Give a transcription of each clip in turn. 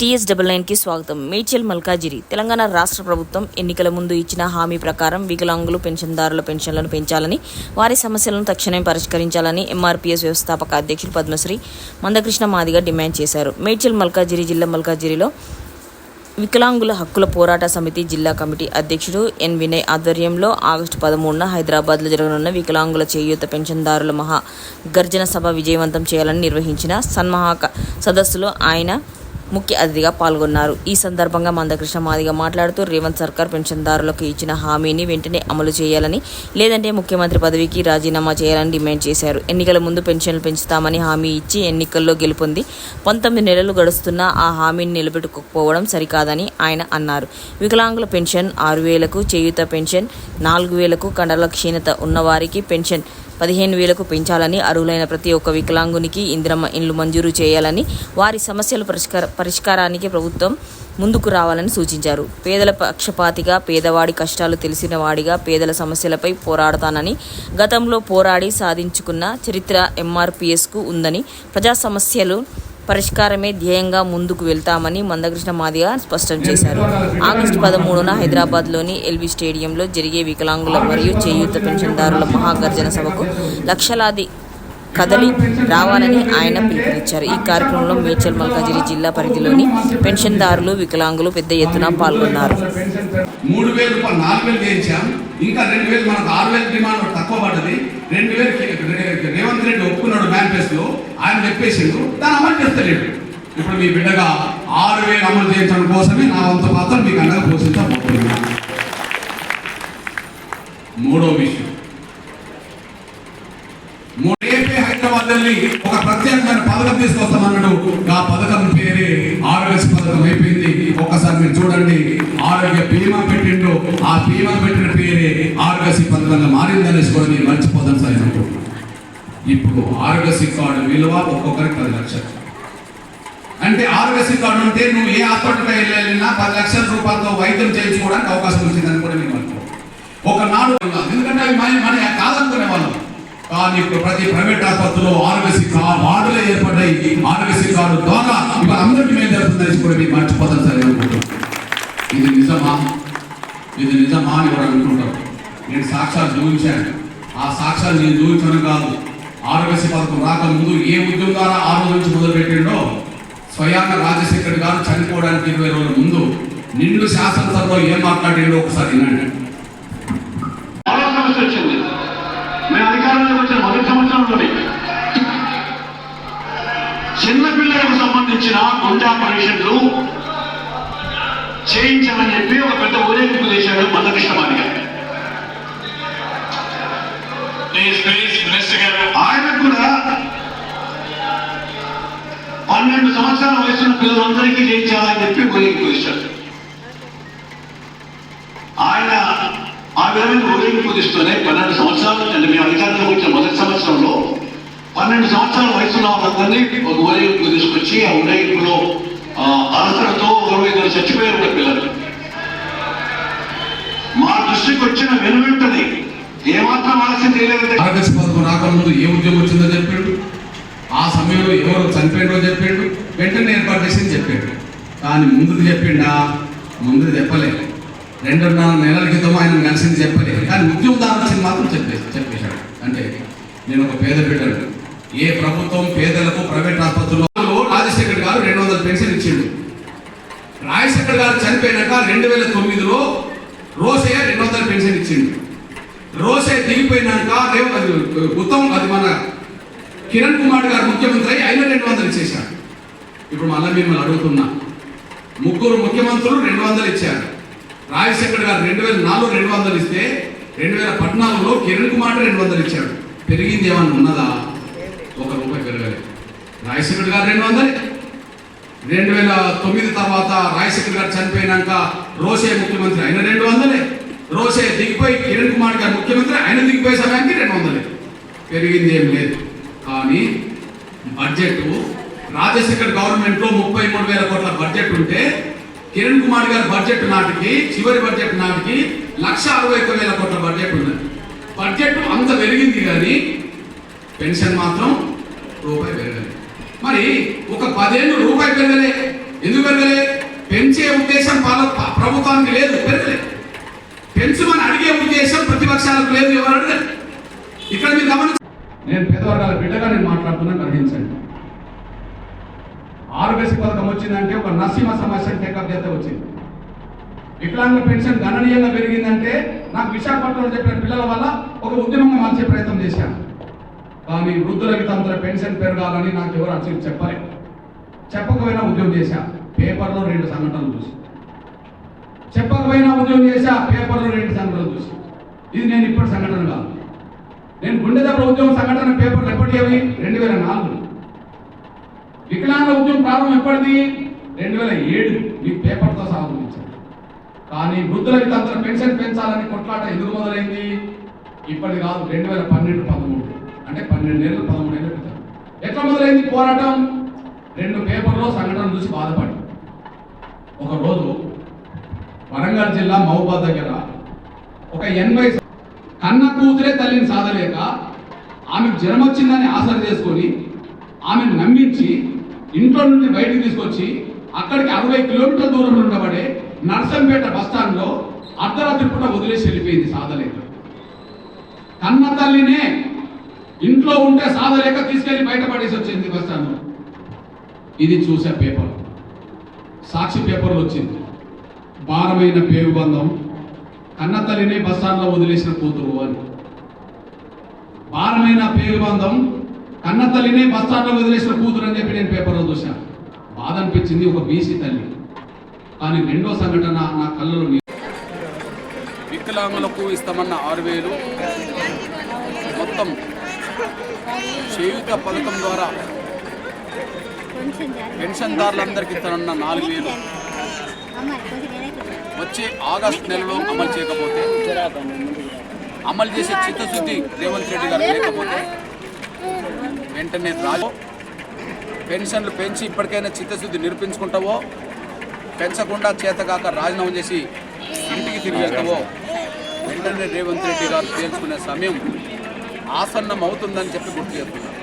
TS double నైన్కి స్వాగతం. మేడ్చల్ మల్కాజిరి తెలంగాణ రాష్ట్ర ప్రభుత్వం ఎన్నికల ముందు ఇచ్చిన హామీ ప్రకారం వికలాంగులు పెన్షన్దారుల పెన్షన్లను పెంచాలని వారి సమస్యలను తక్షణమే పరిష్కరించాలని ఎంఆర్పీఎస్ వ్యవస్థాపక అధ్యక్షులు పద్మశ్రీ మందకృష్ణ మాదిగ డిమాండ్ చేశారు. మేడ్చల్ మల్కాజిరి జిల్లా మల్కాజిరిలో వికలాంగుల హక్కుల పోరాట సమితి జిల్లా కమిటీ అధ్యక్షుడు ఎన్ వినయ్ ఆధ్వర్యంలో ఆగస్టు పదమూడున హైదరాబాద్లో జరగనున్న వికలాంగుల చేయూత పెన్షన్దారుల మహా గర్జన సభ విజయవంతం చేయాలని నిర్వహించిన సన్మహాక సదస్సులో ఆయన ముఖ్య అతిథిగా పాల్గొన్నారు. ఈ సందర్భంగా మందకృష్ణ మాదిగ మాట్లాడుతూ రేవంత్ సర్కార్ పెన్షన్దారులకు ఇచ్చిన హామీని వెంటనే అమలు చేయాలని లేదంటే ముఖ్యమంత్రి పదవికి రాజీనామా చేయాలని డిమాండ్ చేశారు. ఎన్నికల ముందు పెన్షన్లు పెంచుతామని హామీ ఇచ్చి ఎన్నికల్లో గెలుపొంది పంతొమ్మిది నెలలు గడుస్తున్నా ఆ హామీని నిలబెట్టుకోకపోవడం సరికాదని ఆయన అన్నారు. వికలాంగుల పెన్షన్ ఆరు వేలకు చేయూత పెన్షన్ నాలుగు వేలకు కండల క్షీణత ఉన్నవారికి పెన్షన్ పదిహేను వేలకు పెంచాలని అర్హులైన ప్రతి ఒక్క వికలాంగునికి ఇందిరమ్మ ఇండ్లు మంజూరు చేయాలని వారి సమస్యల పరిష్కార పరిష్కారానికి ప్రభుత్వం ముందుకు రావాలని సూచించారు. పేదల పక్షపాతిగా పేదవాడి కష్టాలు తెలిసిన వాడిగా పేదల సమస్యలపై పోరాడతానని గతంలో పోరాడి సాధించుకున్న చరిత్ర ఎంఆర్పిఎస్కు ఉందని ప్రజా సమస్యలు పరిష్కారమే ధ్యేయంగా ముందుకు వెళ్తామని మందకృష్ణ మాదిగ స్పష్టం చేశారు. ఆగస్టు పదమూడున హైదరాబాద్లోని ఎల్వి స్టేడియంలో జరిగే వికలాంగుల మరియు చేయూత పెన్షన్దారుల మహాగర్జన సభకు లక్షలాది కదలి రావాలని ఆయన పిలుపునిచ్చారు. ఈ కార్యక్రమంలో మేడ్చల్ మల్కాజిరి జిల్లా పరిధిలోని పెన్షన్దారులు వికలాంగులు పెద్ద ఎత్తున పాల్గొన్నారు. మూడు వేలు నాలుగు వేలు చేయించాం ఇంకా రెండు వేలు మనకు ఆరు వేలు డిమాండ్ తక్కువ పడ్డది. రెండు వేలు రేవంత్ రెడ్డి ఒప్పుకున్నాడు మేనిఫెస్టో ఆయన చెప్పేసిండు. దాన్ని అమలు చేస్తలేడు. ఇప్పుడు మీ బిడ్డగా ఆరు వేలు అమలు చేయించడం కోసమే నా వంతు మాత్రం మీకు అండగా పోషించబోతున్నా మూడో విషయం. ఆరోగ్యశ్రీ పథకంగా మారిందనేసి కూడా మీరు మర్చిపోదాం సార్ నేను ఇప్పుడు ఆరోగ్యశ్రీ కార్డు విలువ ఒక్కొక్కరికి పది లక్షలు. అంటే ఆరోగ్యశ్రీ కార్డు ఉంటే నువ్వు ఏ హాస్పిటల్కి వెళ్ళినా పది లక్షల రూపాయలతో వైద్యం చేయించుకోవడానికి అవకాశం వచ్చిందని కూడా మీరు అనుకో ఒకనాడు ఎందుకంటే అవి మన మన కాదనుకునే వాళ్ళం. కానీ ఇప్పుడు ప్రతి ప్రైవేట్ ఆసుపత్రిలో ఆరోగ్యశ్రీ కార్డు వార్డులే ఏర్పడ్డాయి. ఆరోగ్యశ్రీ కార్డు ద్వారా ఇప్పుడు అందరికీ మేము జరుగుతుందని కూడా మీరు మర్చిపోతాం సరే అనుకుంటున్నాం ఇది నిజమా? ఇది నిజమా అని కూడా అనుకుంటారు? నేను సాక్ష్యాలు చూపించాను. ఆ సాక్ష్యాలు నేను చూపించడం కాదు. ఆరోగ్యశ్రీ పథకం రాకముందు ఏ ఉద్యోగం ద్వారా ఆ రోజు నుంచి మొదలుపెట్టిండో స్వయాన రాజశేఖర్ గారు చనిపోవడానికి ఇరవై రోజుల ముందు నిండు శాసనసభలో ఏం మాట్లాడిండో ఒకసారి వినండి. మరో వచ్చింది. మేము అధికారంలోకి వచ్చిన మొదటి సంవత్సరంలోనే చిన్న పిల్లలకు సంబంధించిన గుండె ఆపరేషన్లు చేయించమని చెప్పి ఒక పెద్ద ఊరేగింపు చేశాడు మందకృష్ణ మాదిగ పన్నెండు సంవత్సరాల వయసున్న పిల్లలందరికీ చేయించాలని చెప్పి ఊరేగింపు చేశాడు ఆయన ఆ విధమైన ఊరేగింపు తీస్తూనే పన్నెండు సంవత్సరాలు అంటే మేము అధికారంలోకి వచ్చిన మొదటి సంవత్సరంలో పన్నెండు సంవత్సరాల వయసున్న వాళ్ళందరినీ ఒక ఊరేగింపు తీసుకొచ్చి ఆ ఊరేగింపులో అలసటతో ఇద్దరు చచ్చిపోయారు ఒక పిల్లలు. మా దృష్టికి వచ్చిన వెనువెంటనే ఏమాత్రం ఆలస్యం చేయలేదంటే ఆరోగ్యశ్రీ పదకొండు రాకముందు ఏ ఉద్యోగం వచ్చిందో చెప్పాడు. ఆ సమయంలో ఎవరు చనిపోయిందో చెప్పాడు వెంటనే ఏర్పాటు చేసింది చెప్పాడు. కానీ ముందుకు చెప్పిండా? ముందు చెప్పలేదు రెండున్నర నెలల క్రితం ఆయన కలిసింది చెప్పలేదు కానీ ఉద్యోగం దాని మాత్రం చెప్పేసి చెప్పేశాడు. అంటే నేను ఒక పేద బిడ్డను. ఏ ప్రభుత్వం పేదలకు ప్రైవేట్ ఆసుపత్రుల్లో రాజశేఖర్ గారు రెండు వందల పెన్షన్ ఇచ్చిండు. రాజశేఖర్ గారు చనిపోయినాక రెండు వేల తొమ్మిదిలో రోసయ్య రెండు వందల పెన్షన్ ఇచ్చిండు. రోసే దిగిపోయినాక రేవ్ అది ఉత్తమ్ అది మన కిరణ్ కుమార్ గారు ముఖ్యమంత్రి అయి ఆయన రెండు వందలు ఇచ్చేశారు. ఇప్పుడు మళ్ళీ మిమ్మల్ని అడుగుతున్నా. ముగ్గురు ముఖ్యమంత్రులు రెండు వందలు ఇచ్చారు. రాజశేఖర్ గారు రెండు వేల నాలుగు రెండు వందలు ఇస్తే రెండు వేల పద్నాలుగులో కిరణ్ కుమార్ రెండు వందలు ఇచ్చాడు. పెరిగింది ఏమన్నా ఉన్నదా? ఒక రూపాయి పెరగలేదు రాజశేఖర్ గారు రెండు వందలు. రెండు వేల తొమ్మిది తర్వాత రాజశేఖర్ గారు చనిపోయినాక రోసే ముఖ్యమంత్రి ఆయన రెండు వందలే. రోసే దిగిపోయి కిరణ్ కుమార్ గారు ముఖ్యమంత్రి ఆయన దిగిపోయే సమయానికి రెండు వందలే. పెరిగింది ఏం లేదు. కానీ బడ్జెట్ రాజశేఖర్ గవర్నమెంట్లో ముప్పై మూడు వేల కోట్ల బడ్జెట్ ఉంటే కిరణ్ కుమార్ గారి బడ్జెట్ నాటికి చివరి బడ్జెట్ నాటికి లక్ష అరవై ఒక్క వేల కోట్ల బడ్జెట్ ఉంది. బడ్జెట్ అంత పెరిగింది కానీ పెన్షన్ మాత్రం రూపాయి పెరగలేదు మరి ఒక పదేళ్ళు రూపాయి పెరగలే ఎందుకు పెరగలే? పెంచే ఉద్దేశం ప్రభుత్వానికి లేదు పెరగలే. పెంచమని అడిగే ఉద్దేశం ప్రతిపక్షాలకు లేదు ఎవరు అడగలేదు ఇక్కడ మీరు గమనించాలి నేను పేదవర్గాల బిడ్డగా నేను మాట్లాడుతున్నా గ్రహించండి ఆరోగ్యశ్రీ పథకం వచ్చిందంటే ఒక నరసింహ సమస్య టేకప్ చేస్తే వచ్చింది. వికలాంగుల పెన్షన్ గణనీయంగా పెరిగిందంటే నాకు విశాఖపట్నంలో చెప్పిన పిల్లల వల్ల ఒక ఉద్యమంగా మార్చే ప్రయత్నం చేశాను. కానీ వృద్ధులకి వితంతుల పెన్షన్ పెరగాలని నాకు ఎవరు అసలు చెప్పలే. చెప్పకపోయినా ఉద్యోగం చేశా పేపర్లో రెండు సంఘటనలు చూసి చెప్పకపోయినా ఉద్యోగం చేశా పేపర్లో రెండు సంఘటనలు చూసి ఇది నేను ఇప్పటి సంఘటన కాదు. నేను గుండె దెబ్బ ఉద్యోగం సంఘటన పేపర్లు ఎప్పటి అవి? రెండు వేల నాలుగు. వికలాంగ ఉద్యమం ప్రారంభం ఎప్పటిది? రెండు వేల ఏడు. మీ పేపర్తో సాధించారు కానీ వృద్ధుల వితంతుల పెన్షన్ పెంచాలని కొట్లాట ఎందుకు మొదలైంది? ఇప్పటి కాదు రెండు వేల పన్నెండు పదమూడు. అంటే పన్నెండు ఏళ్ళు పదమూడు ఏళ్ళు క్రితం. ఎట్లా మొదలైంది పోరాటం? రెండు పేపర్లో సంఘటన చూసి బాధపడి ఒక రోజు వరంగల్ జిల్లా మహబూబాద్ దగ్గర ఒక ఎనభై కన్న కూతురే తల్లిని సాధలేక ఆమెకు జ్వరం వచ్చిందని ఆసరి చేసుకొని ఆమెను నమ్మించి ఇంట్లో నుండి బయటికి తీసుకొచ్చి అక్కడికి అరవై కిలోమీటర్ల దూరంలో ఉండబడే నర్సంపేట బస్టాండ్లో అర్ధరాత్రి పూట వదిలేసి వెళ్ళిపోయింది సాధలేక. కన్న తల్లినే ఇంట్లో ఉంటే సాధలేక తీసుకెళ్ళి బయట పడేసి వచ్చింది బస్టాండ్లో ఇది చూసే పేపర్. సాక్షి పేపర్లు వచ్చింది. భారమైన పేరు బంధం. కన్న తల్లిని బస్టాండ్లో వదిలేసిన కూతురు అని భారమైన పేరు బంధం కన్న తల్లిని బస్టాండ్లో వదిలేసిన కూతురు అని చెప్పి నేను పేపర్లో చూశాను బాధ అనిపించింది ఒక బీసీ తల్లి. కానీ రెండో సంఘటన నా కళ్ళలో వికలాంగులకు ఇస్తామన్న ఆరు వేలు మొత్తం చేయుత పథకం ద్వారా. పెన్షన్దారులందరికీ ఇస్తానన్న నాలుగు వేలు. వచ్చే ఆగస్టు నెలలో అమలు చేయకపోతే అమలు చేసే చిత్తశుద్ధి రేవంత్ రెడ్డి గారు లేకపోతే వెంటనే రాజు పెన్షన్లు పెంచి ఇప్పటికైనా చిత్తశుద్ధి నిరూపించుకుంటావో పెంచకుండా చేతగాక రాజీనామా చేసి ఇంటికి తిరిగి వెళ్తావో వెంటనే రేవంత్ రెడ్డి గారు తేల్చుకునే సమయం ఆసన్నం అవుతుందని చెప్పి గుర్తు చేస్తున్నారు.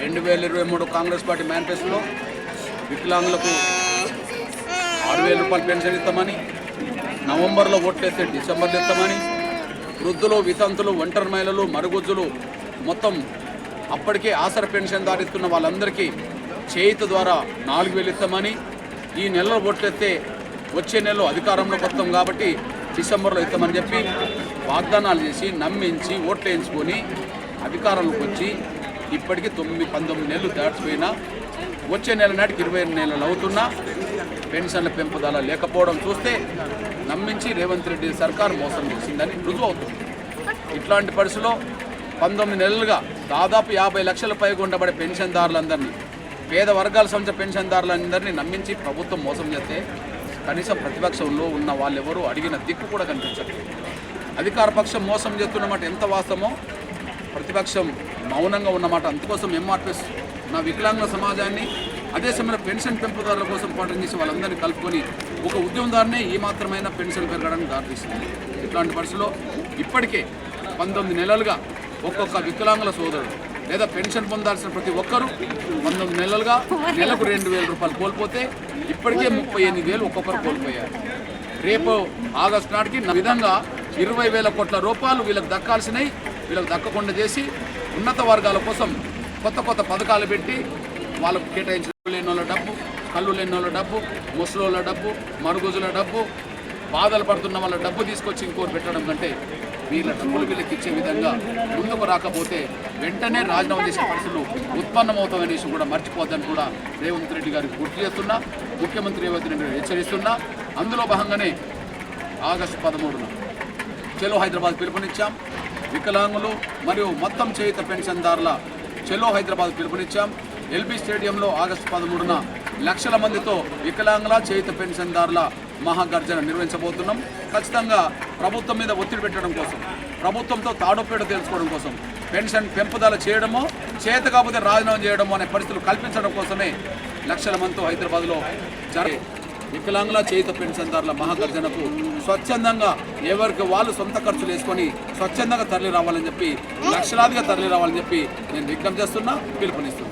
రెండు వేల ఇరవై మూడు కాంగ్రెస్ పార్టీ మేనిఫెస్టోలో వికలాంగులకు ఆరు వేల రూపాయలు పెన్షన్ ఇస్తామని నవంబర్లో ఓట్లేస్తే డిసెంబర్లో ఇస్తామని వృద్ధులు వితంతులు ఒంటరి మహిళలు మరుగుజ్జులు మొత్తం అప్పటికే ఆసర పెన్షన్ దారిస్తున్న వాళ్ళందరికీ చేయిత ద్వారా నాలుగు వేలు ఇస్తామని ఈ నెలలో ఓట్లేస్తే వచ్చే నెలలో అధికారంలోకి వస్తాం కాబట్టి డిసెంబర్లో ఇస్తామని చెప్పి వాగ్దానాలు చేసి నమ్మించి ఓట్లేయించుకొని అధికారంలోకి వచ్చి ఇప్పటికీ తొమ్మిది పంతొమ్మిది నెలలు దాటిపోయినా వచ్చే నెల నాటికి ఇరవై నెలలు అవుతున్నా పెన్షన్ల పెంపుదల లేకపోవడం చూస్తే నమ్మించి రేవంత్ రెడ్డి సర్కార్ మోసం చేసిందని రుజువు అవుతుంది. ఇట్లాంటి పరిస్థితిలో పంతొమ్మిది నెలలుగా దాదాపు యాభై లక్షల పైగా ఉండబడే పెన్షన్దారులందరినీ పేద వర్గాల సంబంధించిన పెన్షన్దారులందరినీ నమ్మించి ప్రభుత్వం మోసం చేస్తే కనీసం ప్రతిపక్షంలో ఉన్న వాళ్ళెవరూ అడిగిన దిక్కు కూడా కనిపించట్లేదు అధికార పక్షం మోసం చేస్తున్నమాట ఎంత వాస్తవమో ప్రతిపక్షం మౌనంగా ఉన్నమాట అందుకోసం ఎంఆర్పిఎస్ నా వికలాంగ సమాజాన్ని అదే సమయంలో పెన్షన్ పెంపుదారుల కోసం పోరాటం చేసి వాళ్ళందరినీ కలుపుకొని ఒక ఉద్యమదారునే ఈ మాత్రమైన పెన్షన్ పెరగడానికి దారితీస్తుంది ఇట్లాంటి పరిస్థితిలో ఇప్పటికే పంతొమ్మిది నెలలుగా ఒక్కొక్క వికలాంగుల సోదరుడు లేదా పెన్షన్ పొందాల్సిన ప్రతి ఒక్కరూ పంతొమ్మిది నెలలుగా నెలకు రెండు వేల రూపాయలు కోల్పోతే ఇప్పటికే ముప్పై ఎనిమిది వేలు ఒక్కొక్కరు కోల్పోయారు. రేపు ఆగస్టు నాటికి నా విధంగా ఇరవై వేల కోట్ల రూపాయలు వీళ్ళకి దక్కాల్సినవి వీళ్ళకి దక్కకుండా చేసి ఉన్నత వర్గాల కోసం కొత్త కొత్త పథకాలు పెట్టి వాళ్ళకు కేటాయించిన లేని వాళ్ళ డబ్బు కళ్ళు లేని వాళ్ళ డబ్బు ముసలోళ్ళ డబ్బు మరుగుజుల డబ్బు బాధలు పడుతున్న వాళ్ళ డబ్బు తీసుకొచ్చి ఇంకోటి పెట్టడం కంటే వీళ్ళ డబ్బులు వీళ్ళకి ఇచ్చే విధంగా ముందుకు రాకపోతే వెంటనే రాజీనామా చేసే పరిస్థితులు ఉత్పన్నమవుతామనే విషయం కూడా మర్చిపోద్దని కూడా రేవంత్ రెడ్డి గారికి గుర్తు చేస్తున్నా ముఖ్యమంత్రి రేవంత్ రెడ్డి గారు హెచ్చరిస్తున్నా. అందులో భాగంగానే ఆగస్టు పదమూడున చెలో హైదరాబాద్ పిలుపునిచ్చాం. వికలాంగులు మరియు మొత్తం చేయుత పెన్షన్దారుల చెలో హైదరాబాద్ పిలుపునిచ్చాం. ఎల్బీ స్టేడియంలో ఆగస్టు పదమూడున లక్షల మందితో వికలాంగుల చేయుత పెన్షన్దారుల మహాగర్జన నిర్వహించబోతున్నాం. ఖచ్చితంగా ప్రభుత్వం మీద ఒత్తిడి పెట్టడం కోసం ప్రభుత్వంతో తాడొప్పేట తెలుసుకోవడం కోసం పెన్షన్ పెంపుదల చేయడమో చేత కాకపోతే రాజీనామా చేయడమో అనే పరిస్థితులు కల్పించడం కోసమే లక్షల మందితో హైదరాబాద్లో జరిగే వికలాంగుల చేయుత పెన్షన్దారుల మహాగర్జనకు స్వచ్ఛందంగా ఎవరికి వాళ్ళు సొంత ఖర్చులు వేసుకొని స్వచ్ఛందంగా తరలి రావాలని చెప్పి లక్షలాదిగా తరలి రావాలని చెప్పి నేను విజ్ఞప్తి చేస్తున్నా పిలుపునిస్తున్నా.